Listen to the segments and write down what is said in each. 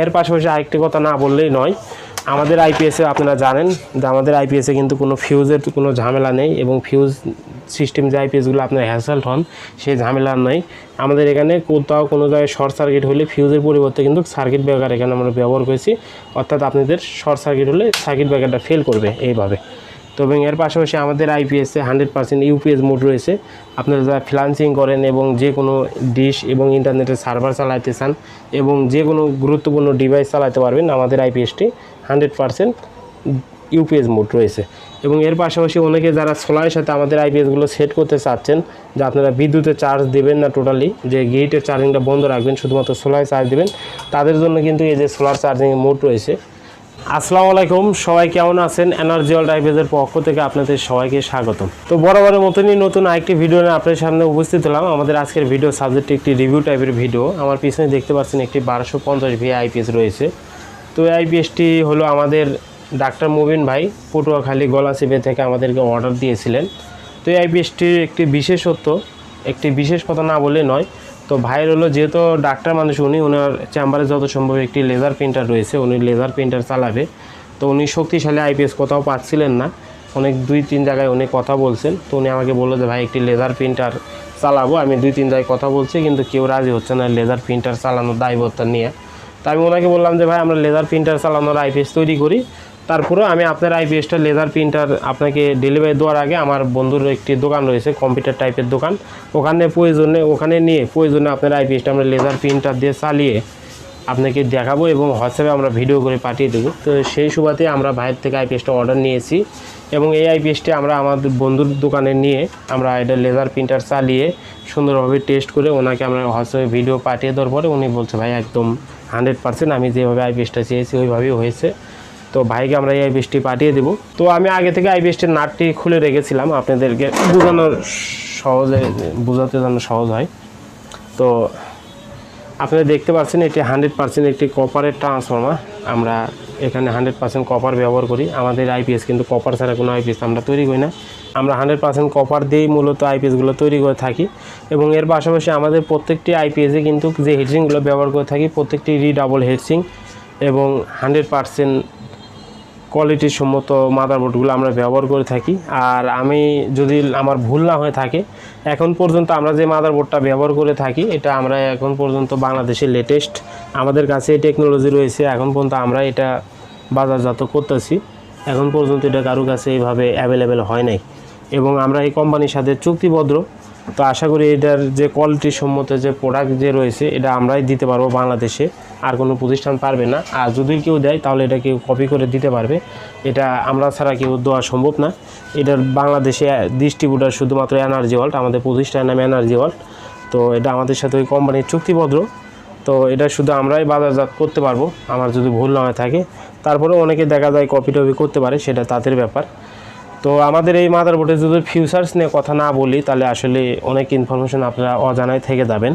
এর পাশাপাশি আরেকটি কথা না বললেই নয়, আমাদের আইপিএসে আপনারা জানেন যে আমাদের আইপিএসে কিন্তু কোনো ফিউজের কোনো ঝামেলা নেই এবং ফিউজ সিস্টেম যে আইপিএসগুলো আপনার হ্যাসাল্ট হন, সেই ঝামেলা নেই। আমাদের এখানে কোথাও কোনো জায়গায় শর্ট সার্কিট হলে ফিউজের পরিবর্তে কিন্তু সার্কিট ব্রেকার এখানে আমরা ব্যবহার করেছি। অর্থাৎ আপনাদের শর্ট সার্কিট হলে সার্কিট ব্রেকারটা ফেল করবে এইভাবে। তো এবং এর পাশাপাশি আমাদের আইপিএসে হান্ড্রেড পার্সেন্ট ইউপিএস মোড রয়েছে। আপনারা যারা ফ্রিলান্সিং করেন এবং যে কোনো ডিশ এবং ইন্টারনেটের সার্ভার চালাতে চান এবং যে কোনো গুরুত্বপূর্ণ ডিভাইস চালাতে পারবেন, আমাদের আইপিএসটি হান্ড্রেড পার্সেন্ট ইউপিএস মোড রয়েছে। এবং এর পাশাপাশি অনেকে যারা সোলারের সাথে আমাদের আইপিএসগুলো সেট করতে চাচ্ছেন, যে আপনারা বিদ্যুতে চার্জ দেবেন না টোটালি যে গেটের চার্জিংটা বন্ধ রাখবেন, শুধুমাত্র সোলারে চার্জ দেবেন, তাদের জন্য কিন্তু এই যে সোলার চার্জিং মোড রয়েছে আসসালামু আলাইকুম, সবাই কেমন আছেন? এনার্জি অল ড্রাইভেজের পক্ষ থেকে আপনাদের সবাইকে স্বাগতম। তো বরাবরের মতনই নতুন আরেকটি ভিডিও নিয়ে আপনাদের সামনে উপস্থিত হলাম। আমাদের আজকের ভিডিও সাবজেক্ট একটি রিভিউ টাইপের ভিডিও আমার পিছনে দেখতে পাচ্ছেন একটি বারোশো পঞ্চাশ ভি আইপিএস রয়েছে। তো আইপিএসটি হলো আমাদের ডাক্তার মুবিন ভাই পটুয়াখালী গলাচিপে থেকে আমাদেরকে অর্ডার দিয়েছিলেন। তো এই আইপিএসটির একটি বিশেষত্ব, একটি বিশেষ কথা না বলে নয় তো ভাইয়ের হলো যেহেতু ডাক্তার মানুষ, উনি ওনার চেম্বারে যত সম্ভব একটি লেজার প্রিন্টার রয়েছে, উনি লেজার প্রিন্টার চালাবে। তো উনি শক্তিশালী আইপিএস কোথাও পাচ্ছিলেন না। অনেক দুই তিন জায়গায় উনি কথা বলছেন। তো উনি আমাকে বলল যে, ভাই, একটি লেজার প্রিন্টার চালাবো। আমি দুই তিন জায়গায় কথা বলছি, কিন্তু কেউ রাজি হচ্ছে না লেজার প্রিন্টার চালানোর দায়বদ্ধতা নিয়ে। তা আমি ওনাকে বললাম যে, ভাই, আমরা লেজার প্রিন্টার চালানোর আইপিএস তৈরি করি। তারপরেও আমি আপনার আইপিএসটা লেজার প্রিন্টার আপনাকে ডেলিভারি দেওয়ার আগে আমার বন্ধুর একটি দোকান রয়েছে কম্পিউটার টাইপের দোকান। ওখানে প্রয়োজনে, ওখানে নিয়ে প্রয়োজনে আপনার আইপিএসটা আমরা লেজার প্রিন্টার দিয়ে চালিয়ে আপনাকে দেখাবো এবং হোয়াটসঅ্যাপে আমরা ভিডিও করে পাঠিয়ে দেবো। তো সেই সুবাদে আমরা বাইরের থেকে আইপিএসটা অর্ডার নিয়েছি এবং এই আইপিএসটি আমরা আমাদের বন্ধুর দোকানে নিয়ে আমরা এটা লেজার প্রিন্টার চালিয়ে সুন্দরভাবে টেস্ট করে ওনাকে আমরা হোয়াটসঅ্যাপে ভিডিও পাঠিয়ে দেওয়ার পরে উনি বলছে, ভাই, একদম হান্ড্রেড পার্সেন্ট আমি যেভাবে আইপিএসটা চেয়েছি, ওইভাবেই হয়েছে। তো ভাইকে আমরা এই আইপিএসটি পাঠিয়ে দেবো। তো আমি আগে থেকে আই আইপিএসটির নাটটি খুলে রেখেছিলাম, আপনাদেরকে বোঝানোর সহজে, বোঝাতে যেন সহজ হয়। তো আপনারা দেখতে পাচ্ছেন এটি হান্ড্রেড পার্সেন্ট একটি কপারের ট্রান্সফর্মার আমরা এখানে হান্ড্রেড পার্সেন্ট কপার ব্যবহার করি। আমাদের আইপিএস কিন্তু কপার ছাড়া কোনো আইপিএস আমরা তৈরি করি না। আমরা হান্ড্রেড পার্সেন্ট কপার দিয়েই মূলত আইপিএসগুলো তৈরি করে থাকি। এবং এর পাশাপাশি আমাদের প্রত্যেকটি আইপিএসে কিন্তু যে হেডসিংগুলো ব্যবহার করে থাকি, প্রত্যেকটি রিডাবল হেডসিং এবং হান্ড্রেড পার্সেন্ট কোয়ালিটি সম্মত মাদারবোর্ডগুলো আমরা ব্যবহার করে থাকি। আর আমি যদি আমার ভুল না হয়ে থাকে, এখন পর্যন্ত আমরা যে মাদারবোর্ডটা ব্যবহার করে থাকি, এটা আমরা এখন পর্যন্ত বাংলাদেশের লেটেস্ট আমাদের কাছে এই টেকনোলজি রয়েছে। এখন পর্যন্ত আমরা এটা বাজারজাত করতেছি। এখন পর্যন্ত এটা কারও কাছে এইভাবে অ্যাভেলেবেল হয় নাই। এবং আমরা এই কোম্পানির সাথে চুক্তিবদ্ধ। তো আশা করি এটার যে কোয়ালিটি সম্মত যে প্রোডাক্ট যে রয়েছে, এটা আমরাই দিতে পারব বাংলাদেশে। আর কোনো প্রতিষ্ঠান পারবে না। আর যদি কেউ দেয়, তাহলে এটা কেউ কপি করে দিতে পারবে। এটা আমরা ছাড়া কেউ দেওয়া সম্ভব না। এটার বাংলাদেশে ডিস্ট্রিবিউটার শুধুমাত্র এনার্জি ওয়ার্ল্ড আমাদের প্রতিষ্ঠানের নাম এনার্জি ওয়ার্ল্ড তো এটা আমাদের সাথে ওই কোম্পানির চুক্তিবদ্ধ। তো এটা শুধু আমরাই বাজারজাত করতে পারব। আমার যদি ভুল না হয়ে থাকে। তারপরে অনেকে দেখা যায় কপি টপি করতে পারে, সেটা তাদের ব্যাপার। তো আমাদের এই মাদারবোর্ডে যদি ফিউচার্স নিয়ে কথা না বলি, তাহলে আসলে অনেক ইনফরমেশন আপনারা অজানায় থেকে যাবেন।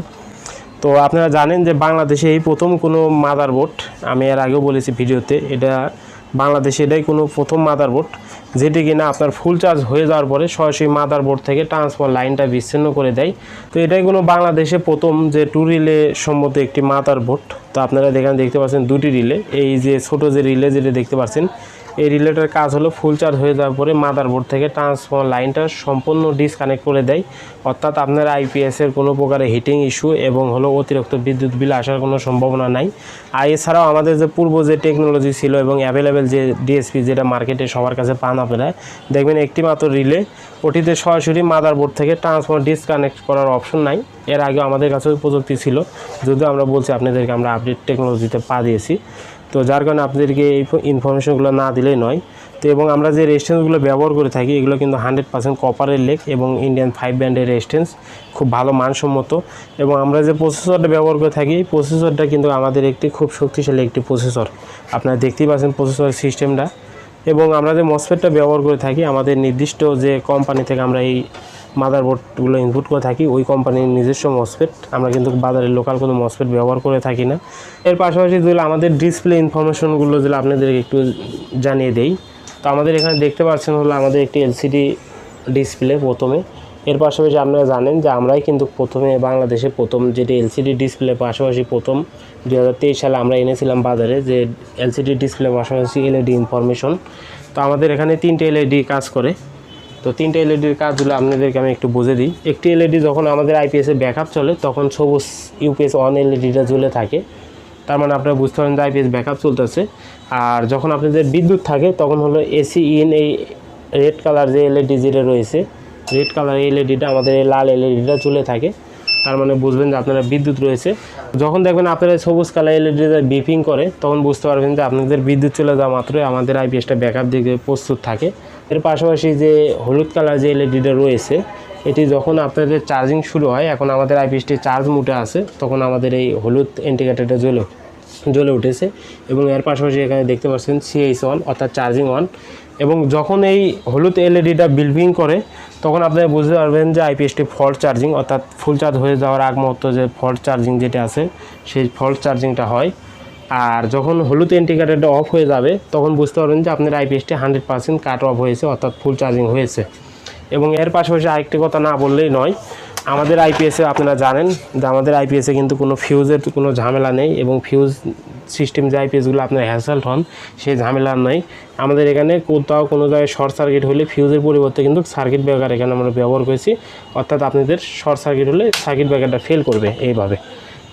তো আপনারা জানেন যে বাংলাদেশে এই প্রথম কোনো মাদার মাদারবোর্ড আমি এর আগেও বলেছি ভিডিওতে, এটা বাংলাদেশে এটাই কোনো প্রথম মাদার মাদারবোর্ড যেটি কিনা আপনার ফুল চার্জ হয়ে যাওয়ার পরে সরাসরি মাদার বোর্ড থেকে ট্রান্সফার লাইনটা বিচ্ছিন্ন করে দেয়। তো এটাই কোনো বাংলাদেশে প্রথম যে টু রিলে সম্মত একটি মাদার মাদারবোর্ড তো আপনারা দেখেন, দেখতে পাচ্ছেন দুটি রিলে। এই যে ছোট যে রিলে যেটা দেখতে পাচ্ছেন, এই রিলেটার কাজ হলো ফুল চার্জ হয়ে যাওয়ার পরে মাদারবোর্ড থেকে ট্রান্সফর্মার লাইনটা সম্পূর্ণ ডিসকানেক্ট করে দেয়। অর্থাৎ আপনার আইপিএসের কোনো প্রকারের হিটিং ইস্যু এবং হলো অতিরিক্ত বিদ্যুৎ বিল আসার কোনো সম্ভাবনা নাই। আর এছাড়াও আমাদের যে পূর্ব যে টেকনোলজি ছিল এবং অ্যাভেলেবেল যে ডিএসপি যেটা মার্কেটে সবার কাছে পান আপনারা, দেখবেন একটি মাত্র রিলে ওটিতে সরাসরি মাদারবোর্ড থেকে ট্রান্সফর্মার ডিসকানেক্ট করার অপশন নাই। এর আগে আমাদের কাছে ওই প্রযুক্তি ছিল। যদিও আমরা বলছি আপনাদেরকে আমরা আপডেট টেকনোলজিতে পা দিয়েছি। তো যার কারণে আপনাদেরকে এই ইনফরমেশনগুলো না দিলেই নয়। তো এবং আমরা যে রেস্টেন্সগুলো ব্যবহার করে থাকি, এগুলো কিন্তু হান্ড্রেড পার্সেন্ট কপারের লেক এবং ইন্ডিয়ান ফাইভ ব্যান্ডের রেস্টেন্স খুব ভালো মানসম্মত। এবং আমরা যে প্রসেসরটা ব্যবহার করে থাকি, এই প্রসেসরটা কিন্তু আমাদের একটি খুব শক্তিশালী একটি প্রসেসর আপনারা দেখতেই পাচ্ছেন প্রসেসর সিস্টেমটা এবং আমরা যে মসফেটটা ব্যবহার করে থাকি, আমাদের নির্দিষ্ট যে কোম্পানি থেকে আমরা এই মাদারবোর্ডগুলো ইনপুট করে থাকি, ওই কোম্পানির নিজস্ব মসফেট আমরা কিন্তু বাজারে লোকাল কোনো মসফেট ব্যবহার করে থাকি না। এর পাশাপাশি যদি আমাদের ডিসপ্লে ইনফরমেশনগুলো যদি আপনাদেরকে একটু জানিয়ে দেই, তো আমাদের এখানে দেখতে পাচ্ছেন হলো আমাদের একটি এলসিডি ডিসপ্লে প্রথমে। এর পাশাপাশি আপনারা জানেন যে আমরাই কিন্তু প্রথমে বাংলাদেশে প্রথম যেটি এলসিডি ডিসপ্লে পাশাপাশি প্রথম দু হাজার তেইশ সালে আমরা এনেছিলাম বাজারে যে এলসিডি ডিসপ্লে পাশাপাশি এলইডি ইনফরমেশন তো আমাদের এখানে তিনটে এলইডি কাজ করে। তো তিনটে এলইডির কাজগুলো আপনাদেরকে আমি একটু বুঝে দিই। একটি এলইডি যখন আমাদের আইপিএসে ব্যাকআপ চলে, তখন সবুজ ইউপিএস অন এলইডিটা জ্বলে থাকে। তার মানে আপনারা বুঝতে পারেন যে আইপিএস ব্যাকআপ চলতেছে। আর যখন আপনাদের বিদ্যুৎ থাকে, তখন হলো এসি ইন এই রেড কালার যে এলইডি যেটা রয়েছে রেড কালার এলইডিটা আমাদের এই লাল এলইডিটা চলে থাকে। তার মানে বুঝবেন যে আপনারা বিদ্যুৎ রয়েছে। যখন দেখবেন আপনারা সবুজ কালার এলইডিটা বিপিং করে, তখন বুঝতে পারবেন যে আপনাদের বিদ্যুৎ চলে যাওয়া মাত্রই আমাদের আইপিএসটা ব্যাকআপ দিকে প্রস্তুত থাকে। এর পাশাপাশি যে হলুদ কালার যে এলইডিটা রয়েছে, এটি যখন আপনাদের চার্জিং শুরু হয়, এখন আমাদের আইপিএসটি চার্জ মুটে আছে, তখন আমাদের এই হলুদ ইন্ডিকেটারটা জ্বলে। জ্বলে উঠেছে এবং এর পাশাপাশি এখানে দেখতে পাচ্ছেন সিএইচ ওয়ান অর্থাৎ চার্জিং ওয়ান এবং যখন এই হলুদ এলইডিটা বিলবিং করে, তখন আপনারা বুঝতে পারবেন যে আইপিএসটি ফল্ট চার্জিং অর্থাৎ ফুল চার্জ হয়ে যাওয়ার আগ মুহূর্ত যে ফল্ট চার্জিং যেটা আছে, সেই ফল্ট চার্জিংটা হয়। আর যখন হলুদ ইন্ডিকেটারটা অফ হয়ে যাবে, তখন বুঝতে পারবেন যে আপনার আইপিএসটি হান্ড্রেড পার্সেন্ট কাট অফ হয়েছে, অর্থাৎ ফুল চার্জিং হয়েছে। এবং এর পাশাপাশি আরেকটি কথা না বললেই নয় আমাদের আইপিএসে আপনারা জানেন যে আমাদের আইপিএসে কিন্তু কোনো ফিউজের কোনো ঝামেলা নেই এবং ফিউজ সিস্টেম যে আইপিএসগুলো আপনার হ্যাসেল্ট হন, সেই ঝামেলা নেই। আমাদের এখানে কোথাও কোনো জায়গায় শর্ট সার্কিট হলে ফিউজের পরিবর্তে কিন্তু সার্কিট ব্রেকার এখানে আমরা ব্যবহার করেছি। অর্থাৎ আপনাদের শর্ট সার্কিট হলে সার্কিট ব্রেকারটা ফেল করবে এইভাবে।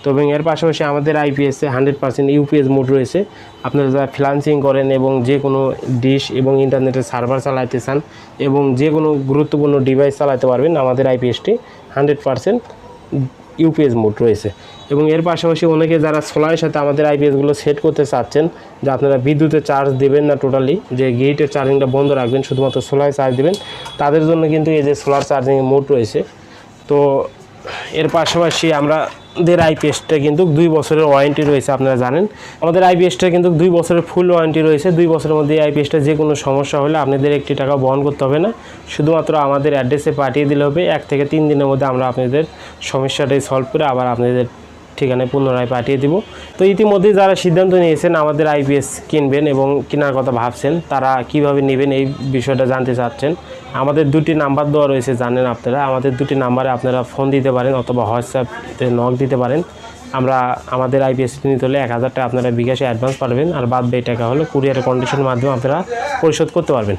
তো এবং এর পাশাপাশি আমাদের আইপিএসে হান্ড্রেড পার্সেন্ট ইউপিএস মোড রয়েছে। আপনারা যারা ফ্রিলান্সিং করেন এবং যে কোনো ডিশ এবং ইন্টারনেটের সার্ভার চালাতে চান এবং যে কোনো গুরুত্বপূর্ণ ডিভাইস চালাতে পারবেন, আমাদের আইপিএসটি হান্ড্রেড পার্সেন্ট ইউপিএস মোড রয়েছে। এবং এর পাশাপাশি অনেকে যারা সোলারের সাথে আমাদের আইপিএসগুলো সেট করতে চাচ্ছেন, যে আপনারা বিদ্যুতের চার্জ দেবেন না টোটালি, যে গেটের চার্জিংটা বন্ধ রাখবেন, শুধুমাত্র সোলারে চার্জ দেবেন, তাদের জন্য কিন্তু এই যে সোলার চার্জিং মোড রয়েছে। তো এর পাশাপাশি আমাদের আইপিএসটা কিন্তু দুই বছরের ওয়ারেন্টি রয়েছে, আপনারা জানেন। আমাদের আইপিএসটা কিন্তু দুই বছরের ফুল ওয়ারেন্টি রয়েছে। দুই বছরের মধ্যে আইপিএসটা যে কোনো সমস্যা হলে আপনাদের একটি টাকা বহন করতে হবে না। শুধুমাত্র আমাদের অ্যাড্রেসে পাঠিয়ে দিলে হবে। এক থেকে তিন দিনের মধ্যে আমরা আপনাদের সমস্যাটাই সলভ করে আবার আপনাদের ঠিকানায় পুনরায় পাঠিয়ে দিব। তো ইতিমধ্যে যারা সিদ্ধান্ত নিয়েছেন আমাদের আইপিএস কিনবেন এবং কেনার কথা ভাবছেন, তারা কীভাবে নেবেন এই বিষয়টা জানতে চাচ্ছেন। আমাদের দুটি নাম্বার দেওয়া রয়েছে, জানেন আপনারা। আমাদের দুটি নাম্বারে আপনারা ফোন দিতে পারেন অথবা হোয়াটসঅ্যাপে নক দিতে পারেন। আমরা, আমাদের আইপিএস নিতে হলে এক হাজার টাকা আপনারা বিকাশে অ্যাডভান্স পাঠাবেন। আর বাদ বাকি টাকা হলো কুরিয়ারের কন্ডিশনের মাধ্যমে আপনারা পরিশোধ করতে পারবেন।